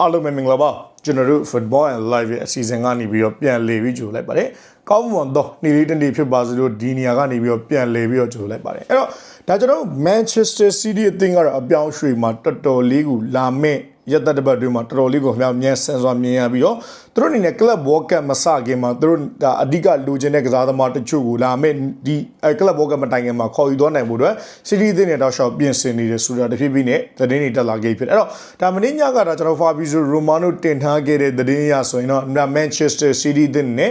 အားလုံးပဲမင်္ဂလာပါကျွန်တော်တို့ Football and Live ရဲ့အစီအစဉ်ကနေပြီးတော့ပြန်လည်ပြီးကြိုလိုက်ပါတယ်ကောင်းမွန်သောနေ့လေးတစ်နေ့ဖြစ်ပါစေလို့ဒီနေရာကနေပြီးတော့ပြန်လည်ပြီးတော့ကြိုလိုက်ပါတယ်အဲ့တော့ဒါကျွန်တော်တို့ Manchester City အသင်းကတော့အပြောင်းရွှေ့မှာတော်တော်လေးကိုလာမဲ့ ရက်သက်တစ်ပတ်တွင်းမှာတော်တော်လေးကိုမြောက်မြန်းဆန်စွာမြင်ရပြီးတော့သူတို့အနေနဲ့ Club World Cup မစခင်မှာသူတို့ဒါအဓိကလိုချင်တဲ့ကစားသမားတချို့ကိုလာမဲ့ဒီအဲ Club World Cup မတိုင်ခင်မှာခေါ်ယူသွားနိုင်ဖို့အတွက် City အသင်းနဲ့တောက်လျှောက်ပြင်ဆင်နေတယ်ဆိုတာတဖြည်းဖြည်းနဲ့သတင်းတွေတက်လာခဲ့ဖြစ်တယ်အဲ့တော့ဒါမင်းညကဒါကျွန်တော် Fabrizio Romano တင်ထားခဲ့တဲ့သတင်းအရဆိုရင်တော့ Manchester City အသင်းနဲ့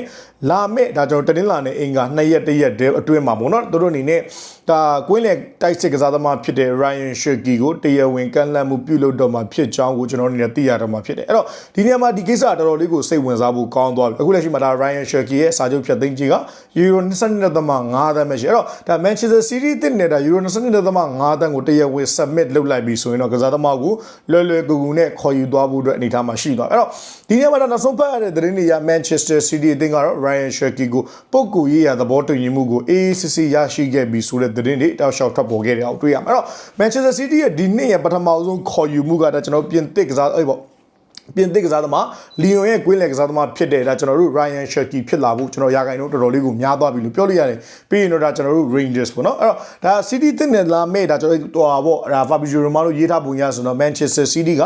လာမဲ့ဒါကျွန်တော်တင်းလာနဲ့အင်္ဂါ2ရက်1ရက်တည်းအတွင်းမှာပေါ့နော်သူတို့အနေနဲ့ဒါကွင်းလေတိုက်စစ်ကစားသမားဖြစ်တဲ့ Ryan Shaki ကိုတရားဝင်ကန့်လန့်မှုပြုလုပ်တော့မှာဖြစ်ကြောင်းကိုကျွန်တော်အနေနဲ့သိရတော့မှာဖြစ်တယ်အဲ့တော့ဒီနေရာမှာဒီကိစ္စတော်တော်လေးကိုစိတ်ဝင်စားဖို့ကောင်းသွားပြီအခုလက်ရှိမှာဒါ Ryan Shaki ရဲ့စာချုပ်ဖြတ်သိမ်းကြီးက Euro 22.5သန်းပဲရှိအဲ့တော့ဒါ Manchester City တင်နေတာ Euro 22.5သန်းကိုတရားဝင် submit လုပ်လိုက်ပြီဆိုရင်တော့ကစားသမားကိုလွယ်လွယ်ကူကူနဲ့ခေါ်ယူသွားဖို့အတွက်အနေထားမှာရှိသွားအဲ့တော့ဒီနေရာမှာဒါနောက်ဆုံးဖတ်ရတဲ့သတင်းတွေရ Manchester City အသင်းကတော့ Ryan Shaki ကိုပုတ်ကူရေးရသဘောတူညီမှုကို AACC ရရှိခဲ့ပြီဆိုတဲ့သတင်းတွေတောက်လျှောက်ထွက်ပေါ်ခဲ့တယ်အောင်တွေ့ရမှာအဲ့တော့ Manchester City ရဲ့ဒီနှစ်ရဲ့ပထမဆုံးခေါ်ယူမှုကဒါကျွန်တော်ပြင်သစ်ကစားအဲ့ပေါ့ ပြင်သစ်ကစားသမားလီယွန်ရဲ့ကွင်းလယ်ကစားသမားဖြစ်တဲ့ဒါကျွန်တော်တို့ Ryan Shaki ဖြစ်လာဖို့ကျွန်တော်ရာဂိုင်တို့တော်တော်လေးကိုများသွားပြီလို့ပြောလို့ရတယ်ပြီးရင်တော့ဒါကျွန်တော်တို့ Rangers ပေါ့နော်အဲ့တော့ဒါ City တင်နေလာမဲ့ဒါကျွန်တော်တို့ဟောပေါ့ဒါ Fabio Romano ရေးထားပုံရဆိုတော့ Manchester City က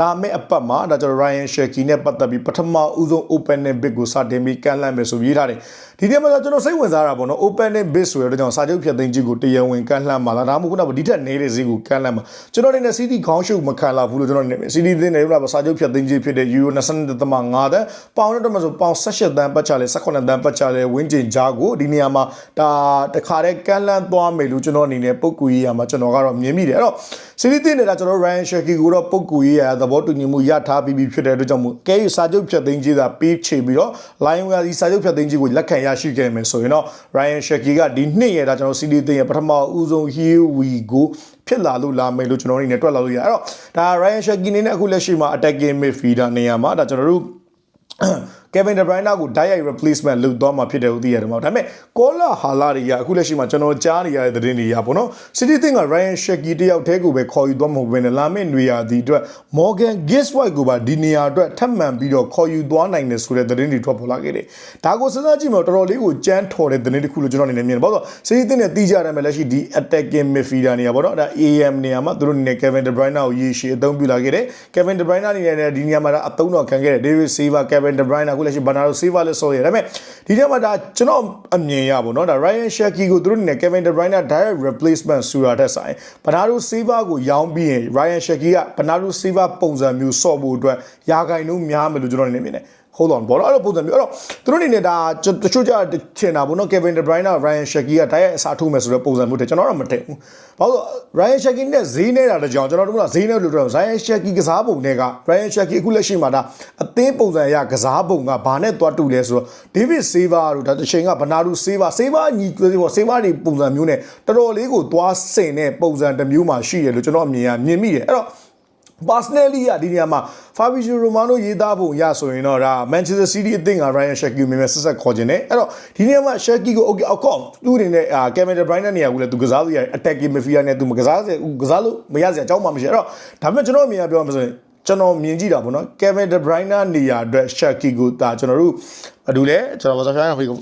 လာမဲ့အပတ်မှာဒါကျွန်တော် Ryan Shaki နဲ့ပတ်သက်ပြီးပထမဦးဆုံး open bid ကိုစတင်ပြီးကန်လန့်မယ်ဆိုရေးထားတယ် ဒီနေ့မှာကျွန်တော်စိတ်ဝင်စားတာပေါ့နော် open bid ဆိုရတော့ကျွန်တော်စာချုပ်ဖြတ်သိမ်းခြင်းကိုတရားဝင်ကန်လှမ်းမှာလားဒါမှမဟုတ်ခုနကဒီထက်နေတဲ့ဈေးကိုကန်လှမ်းမှာကျွန်တော်အနေနဲ့ City ခေါင်းရှုပ်မခံလာဘူးလို့ကျွန်တော်အနေနဲ့ City တင်နေလို့လားစာချုပ်ဖြတ်သိမ်းခြင်းဖြစ်တဲ့ Euro 22.5တန်းပေါင်တော့မှဆိုပေါင်18တန်းပတ်ချလဲ18တန်းပတ်ချလဲဝင်းကျင်ကြားကိုဒီနေရာမှာဒါတခါတည်းကန်လှမ်းသွားမယ်လို့ကျွန်တော်အနေနဲ့ပုတ်ကူရေးရမှာကျွန်တော်ကတော့မြင်မိတယ်အဲ့တော့ City တင်နေတာကျွန်တော် Ryan Shaki ကိုတော့ပုတ်ကူရေးရသဘောတူညီမှုရထားပြီးပြီဖြစ်တဲ့အတွက်ကြောင့်မို့ကဲစာချုပ်ဖြတ်သိမ်းခြင်းသာပေးချေပြီးတော့ Lion ကဒီစာချုပ်ဖြတ်သိမ်းခြင်းကိုလက်ခံရရှိခဲ့မယ်ဆိုရင်တော့ Ryan Shaki ကဒီနှစ်ရတာကျွန်တော် City တင်ရပထမဦးဆုံး Here we go ဖြစ်လာလို့လာမယ်လို့ကျွန်တော်အနေနဲ့တွက်လာလို့ရအဲ့တော့ဒါ Ryan Shaki နေနဲ့အခုလက်ရှိမှာ attacking midfielder နေရာမှာဒါကျွန်တော်တို့ Kevin De Bruyne ကို direct replacement လုပ်သွားမှာဖြစ်တယ်လို့သိရတယ်မှာဒါပေမဲ့ Kola Hala တွေကအခုလက်ရှိမှာကျွန်တော်ကြားနေရတဲ့သတင်းတွေရပါတော့ City တင်က Ryan Shaki တယောက်တည်းကိုပဲခေါ်ယူသွားမှာဘယ်နဲ့လာမယ့်နေရာဒီအတွက် Morgan Giswhite ကိုပါဒီနေရာအတွက်ထပ်မံပြီးတော့ခေါ်ယူသွားနိုင်တယ်ဆိုတဲ့သတင်းတွေထွက်ပေါ်လာခဲ့တယ်ဒါကိုစဉ်းစားကြည့်မယ်တော်တော်လေးကိုကြမ်းထော်တဲ့သတင်းတစ်ခုလို့ကျွန်တော်အနေနဲ့မြင်တယ်ဘာလို့လဲ City တင်နဲ့တီးကြတယ်မယ်လက်ရှိဒီ attacking midfielder နေရာပေါ့နော်ဒါ AM နေရာမှာသူတို့အနေနဲ့ Kevin De Bruyne ကိုရေရှည်အသုံးပြုလာခဲ့တယ် Kevin De Bruyne အနေနဲ့ဒီနေရာမှာအသုံးတော်ခံခဲ့တယ် David Silva Kevin De Bruyne အခုလက်ရှိ Bernardo Silva လည်းဆိုရတယ်ဒါပေမဲ့ဒီထဲမှာဒါကျွန်တော်အမြင်ရပါတော့ဒါ Ryan Shaki ကိုသူတို့အနေနဲ့ Kevin De Bruyne direct replacement ဆိုတာတက်ဆိုင် Bernardo Silva ကိုရောင်းပြီးရင် Ryan Shaki က Bernardo Silva ပုံစံမျိုးစော့ဖို့အတွက်ရာဂိုင်တို့များမယ်လို့ကျွန်တော်အနေနဲ့မြင်တယ် hold on ဘောတော့အဲ့လိုပုံစံမျိုးအဲ့တော့သူတို့အနေနဲ့ဒါတချို့ကြထင်တာပေါ့နော် Kevin De Bruyne နဲ့ Ryan Shaki ကတိုက်ရိုက်အစားထိုးမယ်ဆိုတဲ့ပုံစံမျိုးတဲ့ကျွန်တော်တော့မထင်ဘူးဘာလို့ Ryan Shaki နဲ့ဈေးနေတာတကြောင်ကျွန်တော်တို့ကဈေးနေလို့တော့ Ryan Shaki ကစားပုံတွေက Ryan Shaki အခုလက်ရှိမှာဒါအသင်းပုံစံအရကစားပုံကဘာနဲ့တွားတူလဲဆိုတော့ David Silva တို့ဒါတစ်ချိန်က Bernardo Silva Silva ညီပေါ့ Silva တွေပုံစံမျိုးနဲ့တော်တော်လေးကိုတွားဆင်တဲ့ပုံစံတစ်မျိုးမှရှိတယ်လို့ကျွန်တော်အမြင်ရမြင်မိတယ်အဲ့တော့ personally ကဒီနေရာမှာ Fabrizio Romano ရေးသားပုံရဆိုရင်တော့ဒါ Manchester City အသင်းက Ryan Shaki မြင်မဲ့ဆက်ဆက်ခေါ်ခြင်းနဲ့အဲ့တော့ဒီနေရာမှာ Shaki ကို okay of course သူ့အနေနဲ့ Kevin De Bruyne နေရာကိုလည်းသူကစားလို့ရတယ် attacking midfielder နဲ့သူမကစားစေကစားလို့မရစရာအကြောင်းမှမရှိအဲ့တော့ဒါပေမဲ့ကျွန်တော်အမြင်ကပြောမှာဆိုရင်ကျွန်တော်မြင်ကြည့်တာပေါ့နော် Kevin De Bruyne နေရာအတွက် Shaki ကိုဒါကျွန်တော်တို့အတူလဲကျွန်တော်ဘာသာဖျားဖေးကို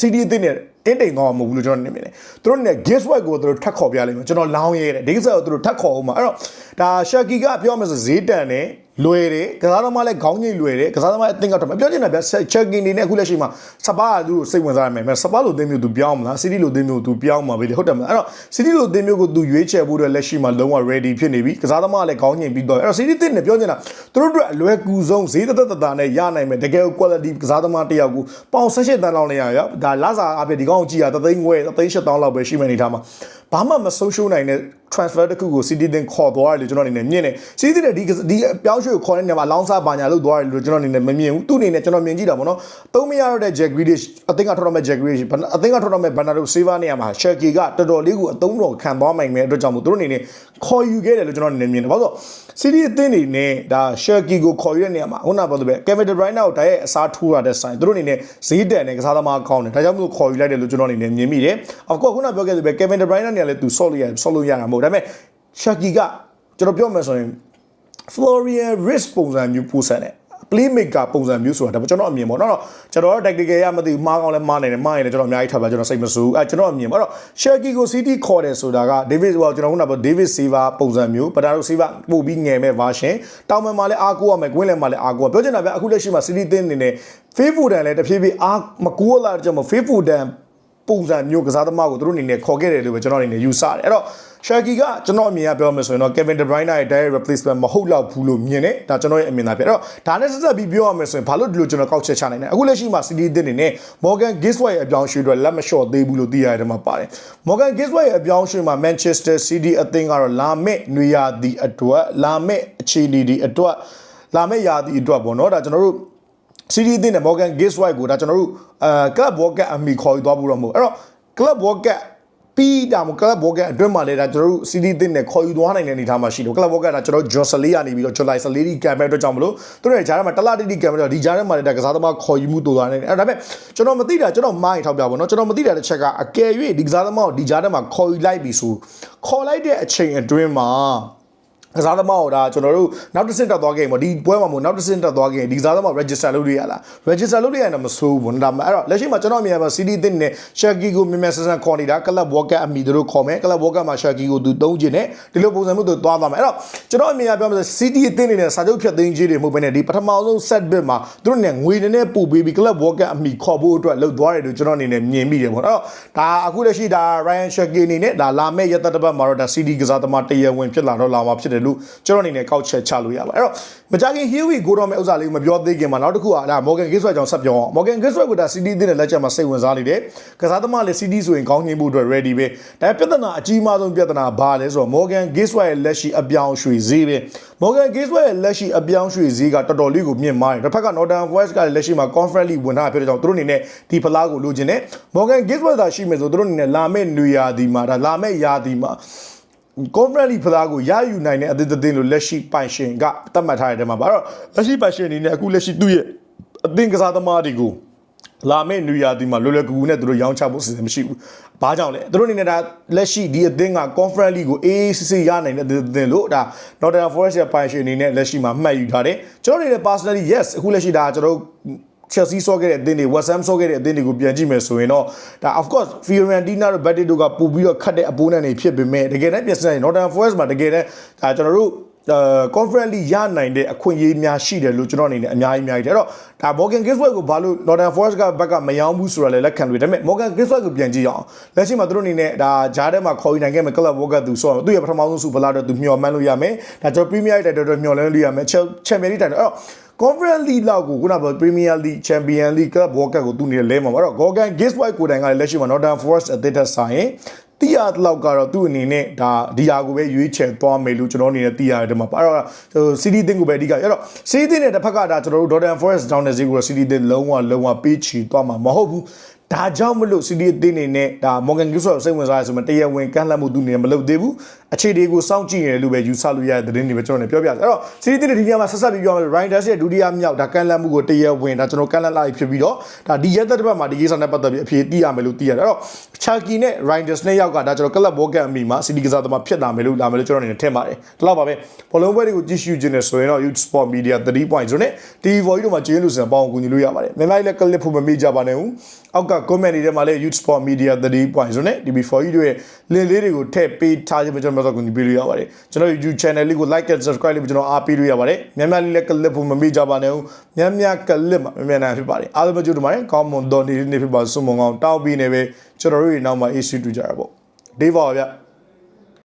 CD အသင်းနဲ့ တင်းတိမ်တော့မဟုတ်ဘူးလို့ကျွန်တော်နေမြင်တယ်သူတို့နဲ့ guess what ကိုသူတို့ထပ်ခေါ်ပြလိုက်မယ်ကျွန်တော်လောင်းရဲတယ်ဒီကိစ္စကိုသူတို့ထပ်ခေါ်အောင်မှာအဲ့တော့ဒါ Shaki ကပြောမှဆိုဈေးတန်တယ် လွယ်တယ်ကစားသမားလည်းခေါင်းငိတ်လွယ်တယ်ကစားသမားအသင်းကတော့ပြောချင်တာဗျ Shaki နေနဲ့အခုလက်ရှိမှာစပါးကသူ့ကိုစိတ်ဝင်စားရမယ်စပါးလိုအသင်းမျိုးသူပြောင်းမလား City လိုအသင်းမျိုးသူပြောင်းမှာပဲလေဟုတ်တယ်မလားအဲ့တော့ City လိုအသင်းမျိုးကိုသူရွေးချယ်ဖို့အတွက်လက်ရှိမှာလုံးဝ ready ဖြစ်နေပြီကစားသမားလည်းခေါင်းငိတ်ပြီးတော့အဲ့တော့ City အသင်းနဲ့ပြောချင်တာသူတို့အတွက်အလွယ်ကူဆုံးဈေးသက်သက်သာနဲ့ရနိုင်မယ်တကယ် quality ကစားသမားတစ်ယောက်ကိုပေါင်18တန်းလောက်နေရရဒါလစာအပြင်ဒီကောင်ကြည့်ရတသိန်းငွေတသိန်း8000လောက်ပဲရှိမယ်နေထားမှာဘာမှမဆုံးရှုံးနိုင်တဲ့ transfer တခုကို City တင်ခေါ်သွားတယ်လို့ကျွန်တော်အနေနဲ့မြင်တယ် City တဲ့ဒီဒီပြောင်းရွှေ့ကိုခေါ်တဲ့နေရာမှာလောင်းစားပါညာလို့သွားတယ်လို့ကျွန်တော်အနေနဲ့မမြင်ဘူးသူ့အနေနဲ့ကျွန်တော်မြင်ကြည့်တာပေါ့နော်သုံးမရတော့တဲ့ Jack Grealish အသင်းကထောက်တော့မဲ့ Jack Grealish အသင်းကထောက်တော့မဲ့ Bernardo Silva နေရာမှာ Shaki ကတော်တော်လေးကိုအသုံးတော်ခံသွားနိုင်မယ်အတွက်ကြောင့်မို့သူတို့အနေနဲ့ခေါ်ယူခဲ့တယ်လို့ကျွန်တော်အနေနဲ့မြင်တယ်ဘာလို့ City အသင်းနေနဲ့ဒါ Shaki ကိုခေါ်ယူတဲ့နေရာမှာခုနကပြောသလိုပဲ Kevin De Bruyne ကိုတိုက်ရိုက်အစားထိုးရတဲ့ဆိုင်သူတို့အနေနဲ့ဈေးတန်တဲ့ကစားသမားကောင်းတယ်ဒါကြောင့်မို့ခေါ်ယူလိုက်တယ်လို့ကျွန်တော်အနေနဲ့မြင်မိတယ် of course ခုနပြောခဲ့သလိုပဲ Kevin De Bruyne နေရာလဲသူဆော့လို့ရတယ်ဆော့လို့ရတာမဟုတ်ဒါပေမဲ့ Shaki ကကျွန်တော်ပြောမယ်ဆိုရင် Florian Risk ပုံစံမျိုးပို့ဆက်တယ် playmaker ပုံစံမျိုးဆိုတာဒါကျွန်တော်အမြင်ပေါ့နော်ကျွန်တော် tactical ရမသိဘူးမှားကောင်းလဲမှားနေတယ်မှားရင်လည်းကျွန်တော်အများကြီးထားပါကျွန်တော်စိတ်မဆိုးအဲကျွန်တော်အမြင်ပေါ့နော် Shaggy ကို City ခေါ်တယ်ဆိုတာက David ဟိုကျွန်တော်ခုနကပြော David Silva ပုံစံမျိုး Bernardo Silva ပို့ပြီးငယ်မဲ့ version တောင်မန်မှာလည်းအားကိုးရမယ်ကွင်းလယ်မှာလည်းအားကိုးရပြောချင်တာဗျအခုလက်ရှိမှာ City တင်းနေနဲ့ Facebook တန်လည်းတဖြည်းဖြည်းအားမကူလာတဲ့ကြောင့် Facebook တန်ပုံစံမျိုးကစားသမားကိုသူတို့အနေနဲ့ခေါ်ခဲ့တယ်လို့ပဲကျွန်တော်အနေနဲ့ယူဆတယ်အဲ့တော့ Shaggy ကကျွန်တော်အမြင်အရပြောမယ်ဆိုရင်တော့ Kevin De Bruyne ရဲ့ direct replacement မဟုတ်တော့ဘူးလို့မြင်တယ်ဒါကျွန်တော်ရဲ့အမြင်သာဖြစ်အဲ့တော့ဒါနဲ့ဆက်ဆက်ပြီးပြောရမယ်ဆိုရင်ဘာလို့ဒီလိုကျွန်တော်ကောက်ချက်ချနိုင်လဲအခုလက်ရှိမှာ City အသင်းနေနဲ့ Morgan Giswell ရဲ့အပြောင်းအရွှေ့အတွက်လက်မလျှော့သေးဘူးလို့သိရတယ်မှာပါတယ် Morgan Giswell ရဲ့အပြောင်းအရွှေ့မှာ Manchester City အသင်းကတော့လာမယ့်နွေရာသီအတွက်လာမယ့်အခြေအနေဒီအတွက်လာမယ့်ရာသီအတွက်ပေါ့နော်ဒါကျွန်တော်တို့ CD အသင်းနဲ့ Morgan Giswell ကိုဒါကျွန်တော်တို့အာ Club World Cup အမီခေါ်ယူသွားဖို့တော့မဟုတ်အဲ့တော့ Club World Cup ပြီးတာမ Club World Cup အတွင်းမှာလည်းဒါကျွန်တော်တို့ CD အသင်းနဲ့ခေါ်ယူသွားနိုင်တဲ့အနေအထားမှာရှိတယ် Club World Cup ကကျွန်တော် John Sally ကနေပြီးတော့ July 14ဒီကံမဲ့အတွက်ကြောင့်မလို့သူတို့ရဲ့ဂျားထဲမှာတလတိတိကံမဲ့တော့ဒီဂျားထဲမှာလည်းဒါကစားသမားခေါ်ယူမှုတိုးသွားနေတယ်အဲ့ဒါပေမဲ့ကျွန်တော်မသိတာကျွန်တော်မိုင်းထောက်ပြပါတော့ကျွန်တော်မသိတာတစ်ချက်ကအကယ်၍ဒီကစားသမားကိုဒီဂျားထဲမှာခေါ်ယူလိုက်ပြီဆိုခေါ်လိုက်တဲ့အချိန်အတွင်းမှာ ကစားသမားကိုဒါကျွန်တော်တို့နောက်တစ်ဆင့်တက်သွားခဲ့ရင်ပေါ့ဒီပွဲမှာမို့နောက်တစ်ဆင့်တက်သွားခဲ့ရင်ဒီကစားသမား register လုပ်လို့ရလား register လုပ်လို့ရရင်တော့မဆိုးဘူးဒါမှအဲ့တော့လက်ရှိမှာကျွန်တော်အမြင်ပါ CD တင်နဲ့ Shaggy ကိုမြန်မြန်ဆန်ဆန်ခေါ်နေတာ Club World Cup အမီတို့ခေါ်မယ် Club World Cup မှာ Shaggy ကိုသူတုံးကျင်တယ်ဒီလိုပုံစံမျိုးသူသွားသွားမယ်အဲ့တော့ကျွန်တော်အမြင်အရပြောမယ်ဆို CD အသင်းနေနဲ့စာချုပ်ဖြတ်သိမ်းကြီးတွေမဟုတ်ဘဲနဲ့ဒီပထမဆုံး set bit မှာသူတို့နဲ့ငွေနည်းနည်းပို့ပေးပြီး Club World Cup အမီခေါ်ဖို့အတွက်လှုပ်သွားတယ်လို့ကျွန်တော်အနေနဲ့မြင်မိတယ်ပေါ့အဲ့တော့ဒါအခုလက်ရှိဒါ Ryan Shaggy အနေနဲ့ဒါလာမဲ့ရက်သက်တစ်ပတ်မှာတော့ဒါ CD ကစားသမားတရဝင်ဖြစ်လာတော့လာမှာဖြစ်တယ်လို့ကျွန်တော်အနေနဲ့ကောက်ချက်ချလို့ရပါအဲ့တော့မကြခင် Huey ကိုတော့မဲ့ဥစ္စာလေးကိုမပြောသေးခင်မှာနောက်တစ်ခုကဒါ Morgan Giswell ကြောင့်ဆက်ပြောအောင် Morgan Giswell ကဒါ CD အသင်းနဲ့လက်ချက်မှာစိတ်ဝင်စားနေတယ်ကစားသမားလည်း CD ဆိုရင်ကောင်းချင်ဖို့အတွက် ready ပဲဒါပြဿနာအကြီးမားဆုံးပြဿနာဘာလဲဆိုတော့ Morgan Giswell ရဲ့လက်ရှိအပြောင်းရွှေဈေးပဲ Morgan Giswell ရဲ့လက်ရှိအပြောင်းရွှေဈေးကတော်တော်လေးကိုမြင့်မားတယ်တစ်ဖက်က Northern Forest ကလည်းလက်ရှိမှာ Conference League ဝင်ထားဖြစ်တဲ့ကြောင့်သူတို့အနေနဲ့ဒီဖလားကိုလိုချင်တယ် Morgan Giswell သာရှိမယ်ဆိုသူတို့အနေနဲ့လာမယ့်နွေရာသီမှာဒါလာမယ့်ရာသီမှာ conference league ဖလားကိုရယူနိုင်တဲ့အသင်းအသင်းလို့လက်ရှိပိုင်ရှင်ကသတ်မှတ်ထားတဲ့တဲမှာပါတော့လက်ရှိပိုင်ရှင်အနေနဲ့အခုလက်ရှိသူ့ရဲ့အသင်းကစားသမားတွေကိုလာမယ့်နွေရာသီမှာလွယ်လွယ်ကူကူနဲ့သူတို့ရောင်းချဖို့အစီအစဉ်မရှိဘူး။ဘာကြောင့်လဲ။သူတို့အနေနဲ့ဒါလက်ရှိဒီအသင်းက conference league ကို AACC ရနိုင်တဲ့အသင်းလို့ဒါ Nottingham Forest ရဲ့ပိုင်ရှင်အနေနဲ့လက်ရှိမှာမှတ်ယူထားတယ်။ကျွန်တော်အနေနဲ့ personally yes အခုလက်ရှိဒါကျွန်တော်တို့ Chelsea ဆော့ခဲ့တဲ့အသင်းတွေ West Ham ဆော့ခဲ့တဲ့အသင်းတွေကိုပြန်ကြည့်မယ်ဆိုရင်တော့ဒါ of course Fiorentina တို့ Betis တို့ကပို့ပြီးတော့ခတ်တဲ့အပိုးနဲ့နေဖြစ်ပေမဲ့တကယ်တမ်းပြင်ဆင်ရင် Nottingham Forest မှာတကယ်တမ်းဒါကျွန်တော်တို့အဲ conference league ရနိုင်တဲ့အခွင့်အရေးများရှိတယ်လို့ကျွန်တော်အနေနဲ့အများကြီးအများကြီးတယ်အဲ့တော့ဒါ Morgan Giswell ကိုဘာလို့ Northern Forest ကဘက်ကမယောင်းဘူးဆိုတာလည်းလက်ခံလို့ဒါပေမဲ့ Morgan Giswell ကိုပြန်ကြည့်အောင်လက်ရှိမှာသူတို့အနေနဲ့ဒါဂျားထဲမှာခေါ်ယူနိုင်ခဲ့မယ် Club World Cup သူဆိုတော့သူ့ရဲ့ပထမဆုံးစုဖလားတော့သူမျှော်မှန်းလို့ရမယ်ဒါကျွန်တော် Premier League တိုက်တော့မျှော်လင့်လို့ရမယ် Champions League တိုက်တော့အဲ့တော့ Conference League လောက်ကိုခုနကပြော Premier League Champion League Club World Cup ကိုသူနေလဲမှာပါတော့ Gorgon Giswell ကိုတိုင်ကလည်းလက်ရှိမှာ Northern Forest အသစ်သက်ဆိုင်တီးရလောက်ကတော့သူ့အနေနဲ့ဒါဒီဟာကိုပဲရွေးချယ်သွားမယ်လို့ကျွန်တော်အနေနဲ့တီးရတယ်မှာပါအဲ့တော့ဟို CD တင်ကိုပဲအဓိကအဲ့တော့ CD တင်တဲ့တစ်ဖက်ကဒါကျွန်တော်တို့ Northern Forest တောင်းတဲ့ဈေးကို CD တင်လုံးဝလုံးဝပေးချီသွားမှာမဟုတ်ဘူးဒါကြောင့်မလို့ CD အသင်းနေနဲ့ဒါ Morgan Giswell ကိုစိတ်ဝင်စားရဆိုမှတရားဝင်ကန့်လန့်မှုသူနေမလုပ်သေးဘူး အခြေတွေကိုစောင့်ကြည့်ရလို့ပဲယူဆလို့ရတဲ့သတင်းတွေပဲကျွန်တော်လည်းပြောပြတယ်အဲ့တော့ CD အသင်းတွေဒီနေရာမှာဆက်ဆက်ပြီးပြောမယ် Ryan Dash ရဲ့ဒုတိယမြောက်ဒါကန့်လန့်မှုကိုတရားဝင်ဒါကျွန်တော်ကန့်လန့်လိုက်ဖြစ်ပြီးတော့ဒါဒီရက်သက်တစ်ပတ်မှာဒီကိစ္စနဲ့ပတ်သက်ပြီးအဖြေသိရမယ်လို့သိရတယ်အဲ့တော့ Chucky နဲ့ Ryan Dash နဲ့ယောက်ကဒါကျွန်တော် Club World Cup အမိမှာ CD ကစားသမားဖြစ်လာမယ်လို့လာမယ်လို့ကျွန်တော်အနေနဲ့ထင်ပါတယ်ဒီလောက်ပါပဲဘောလုံးပွဲတွေကိုကြည့်ရှုခြင်းနဲ့ဆိုရင်တော့ Youth Sport Media 3.0နဲ့ TV Voice တို့မှာကျင်းလို့စံပေါင်းကူညီလို့ရပါတယ်မြန်မာလည်း clip ဖို့မမေ့ကြပါနဲ့ဦးအောက်က comment တွေထဲမှာလည်း Youth Sport Media 3.0နဲ့ DB4 တို့ရဲ့ link လေးတွေကိုထည့်ပေးထားခြင်းပဲကျွန်တော်တို့ကူညီပေးလို့ရပါတယ်ကျွန်တော် YouTube channel လေးကို like and subscribe လေးကျွန်တော်အားပေးလို့ရပါတယ်မြန်မာလည်း clip ဖို့မမေ့ကြပါနဲ့ဦးမြန်မြန် clip မှာမြန်မြန်ဖြစ်ပါတယ်အားလုံးပဲကြိုးတပါတယ်ကောင်းမွန်တော်နေနေဖြစ်ပါစုံမကောင်းတောင်းပြီးနေပဲကျွန်တော်တို့ရဲ့နောက်မှာ issue တူကြတာပေါ့ဒေးပါဗျ